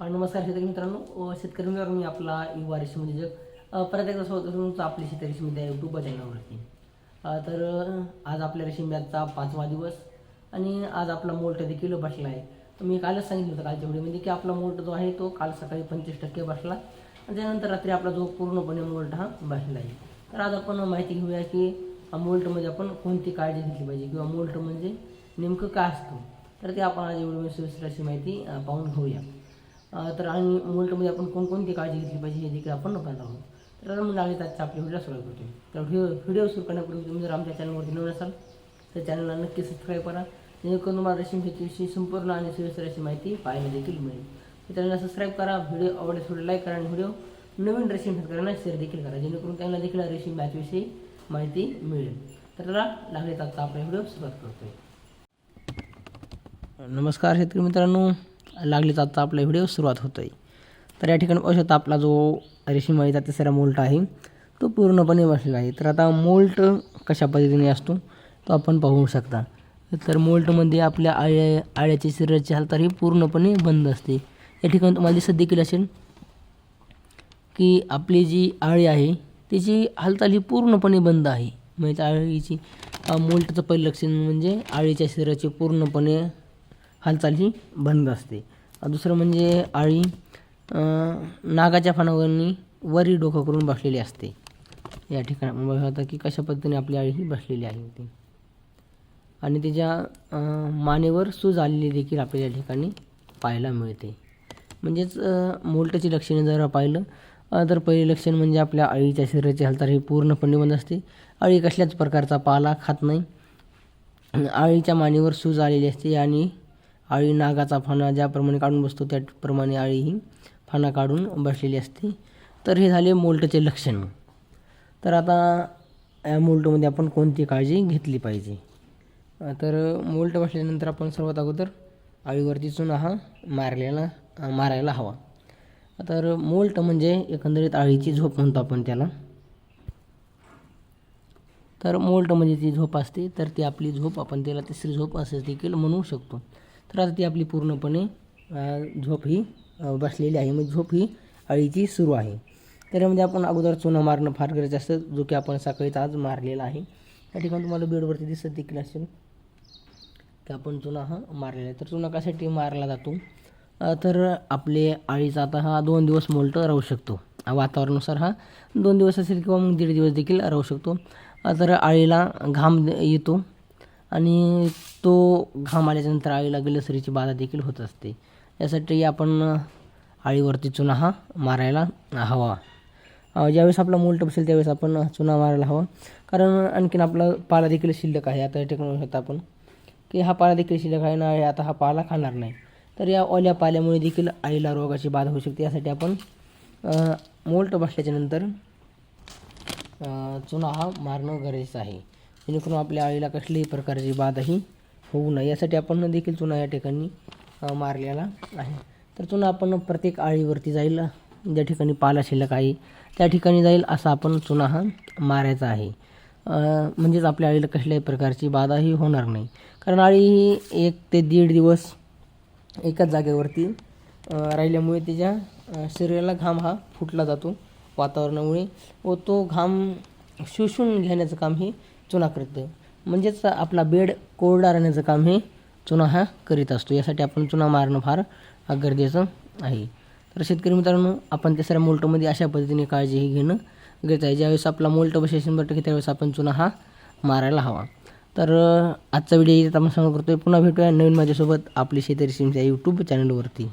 नमस्कार शेतकरी मित्रांनो. शेतकरी मित्रांनो मी आपला युवा रेशीमध्ये जग. परत एकदा स्वागत करतो तुमचं आपली शेतकरी रेशीमध्ये या यूट्यूब चॅनलवरती तर आज आपल्या रेशीम्याचा पाचवा दिवस आणि आज आपला मोल्ट देखील बसला आहे. तर मी कालच सांगितलं होतं कालच्या व्हिडिओमध्ये की आपला मोल्ट जो आहे तो काल सकाळी पंचवीस टक्के बसला आणि त्यानंतर रात्री आपला जो पूर्णपणे मोल्ट हा बसला आहे. तर आज आपण माहिती घेऊया की मोल्टमध्ये म्हणजे आपण कोणती काळजी घेतली पाहिजे किंवा मोल्ट म्हणजे नेमकं काय असतं? तर ते आपण आज एवढी सविस्तर अशी माहिती पाहून घेऊया. तर आणि मोल्टमध्ये आपण कोणकोणती काळजी घेतली पाहिजे हे देखील आपण पाहणार आहोत तर मग लागले आजच्या आपल्या व्हिडिओ सुरू करतो तर व्हिडिओ व्हिडिओ सुरू करण्यापूर्वी तुम्ही जर आमच्या चॅनलवरती नवीन असाल तर चॅनलला नक्की सबस्क्राईब करा. जेणेकरून तुम्हाला रेशीम शेतीविषयी संपूर्ण आणि सविस्तर अशी माहिती पाहायला देखील मिळेल. तर चॅनलला सबस्क्राईब करा व्हिडिओ आवडल्यास व्हिडिओ लाईक करा आणि व्हिडिओ नवीन रेशीम शेतकऱ्यांना शेअर देखील करा. जेणेकरून त्यांना देखील रेशीम मॅचविषयी माहिती मिळेल. तर लागले आता आपला व्हिडिओ सुरुवात करतोय. नमस्कार शेतकरी मित्रांनो. लागलीच आता आपला व्हिडिओ सुरुवात होतो आहे तर या ठिकाणी पाहू शकता आपला जो रेशीम अळीचा तिसरा मोल्ट आहे. तो पूर्णपणे बसलेला आहे. तर आता मोल्ट कशा पद्धतीने असतो तो आपण पाहू शकता. तर मोल्टमध्ये आपल्या आळ्या आळ्याची शरीराची हालचाल ही पूर्णपणे बंद असते. या ठिकाणी तुम्हाला दिसत देखील असेल की आपली जी आळी आहे त्याची हालचाल ही पूर्णपणे बंद आहे. म्हणजे त्या आळीची मोल्टचं पहिलं लक्षण म्हणजे आळीच्या शरीराची पूर्णपणे हालचाल ही बंद असते. दुसरं म्हणजे आळी नागाच्या फणावरनी वरी डोकं करून बसलेली असते. या ठिकाणी बघा आता की कशा पद्धतीने आपली आळी ही बसलेली आहे होती आणि त्याच्या मानेवर सूज आलेली देखील आपल्याला या ठिकाणी पाहायला मिळते. म्हणजेच मोल्टची लक्षणे जर पाहिलं तर पहिले लक्षण म्हणजे आपल्या अळीच्या शरीराची हालचाल ही पूर्णपणे बंद असते. अळी कसल्याच प्रकारचा पाला खात नाही. आळीच्या मानेवर सूज आलेली असते आणि आळी नागाचा फाना ज्याप्रमाणे काढून बसतो त्याप्रमाणे आळी ही फाना काढून बसलेली असते. तर हे झाले मोल्टचे लक्षण. तर आता या मोल्टमध्ये आपण कोणती काळजी घेतली पाहिजे? तर मोल्ट बसल्यानंतर आपण सर्वात अगोदर आळीवरती चुना हा मारलेला मारायला हवा. तर मोल्ट म्हणजे एकंदरीत आळीची झोप म्हणतो आपण त्याला. तर मोल्ट म्हणजे ती झोप असते तर ती आपली झोप आपण त्याला तिसरी झोप असं देखील म्हणू शकतो. तर आता ती आपली पूर्णपणे झोप ही बसलेली आहे. म्हणजे झोप ही अळीची सुरू आहे. त्याच्यामध्ये आपण अगोदर चुना मारणं फार गरजेचं असतं जो की आपण सकाळीच आज मारलेला आहे. त्या ठिकाणी तुम्हाला बेडवरती दिसत देखील असेल की आपण चुना हा मारलेला आहे. तर चुना कशासाठी मारला जातो? तर आपले आळीचा आता हा दोन दिवस मोल्ट राहू शकतो. वातावरणानुसार हा दोन दिवस असेल किंवा मग दीड दिवस देखील राहू शकतो. तर आळीला घाम येतो आणि तो घाम आल्याच्यानंतर आळीला गलसरीची बाधा देखील होत असते. यासाठी आपण आळीवरती चुना हा मारायला हवा. ज्यावेळेस आपला मोल्ट बसेल त्यावेळेस आपण चुना मारायला हवा. कारण आणखीन आपला पाला देखील शिल्लक आहे. आता टेक्नॉलॉजी आपण की हा पाला देखील शिल्लक आहे ना आता हा पाला खाणार नाही. तर या ओल्या पाल्यामुळे देखील आईला रोगाची बाधा होऊ शकते. यासाठी आपण मोल्ट बसल्याच्यानंतर चुना हा मारणं गरजेचं आहे. जेणेकरून आपल्या आईला कसलीही प्रकारची बाधाही होऊ नये. यासाठी आपण देखील चुना या ठिकाणी मारलेला आहे. तर चुना आपण प्रत्येक आळीवरती जाईल. ज्या ठिकाणी पाला शिल्लक आहे त्या ठिकाणी जाईल असा आपण चुना हा मारायचा आहे. म्हणजेच आपल्या आळीला कसल्याही प्रकारची बाधाही होणार नाही. कारण आळी ही एक ते दीड दिवस एकाच जागेवरती राहिल्यामुळे तिच्या शरीराला घाम हा फुटला जातो वातावरणामुळे व तो घाम शोषून घेण्याचं काम हे चुना करतं. म्हणजेच आपला बेड कोरडा राहण्याचं काम हे चुना हा करीत असतो. यासाठी आपण चुना मारणं फार गरजेचं आहे. तर शेतकरी मित्रांनो आपण तिसऱ्या मोल्टमध्ये अशा पद्धतीने काळजी ही घेणं गरजेचं आहे. ज्यावेळेस आपला मोल्ट बसेल शंभर टक्के त्यावेळेस आपण चुना हा मारायला हवा. तर आजचा व्हिडिओ इथे आपण सांगू करतोय. पुन्हा भेटूया नवीन माझ्यासोबत आपली शेतकरी सिमच्या यूट्यूब चॅनलवरती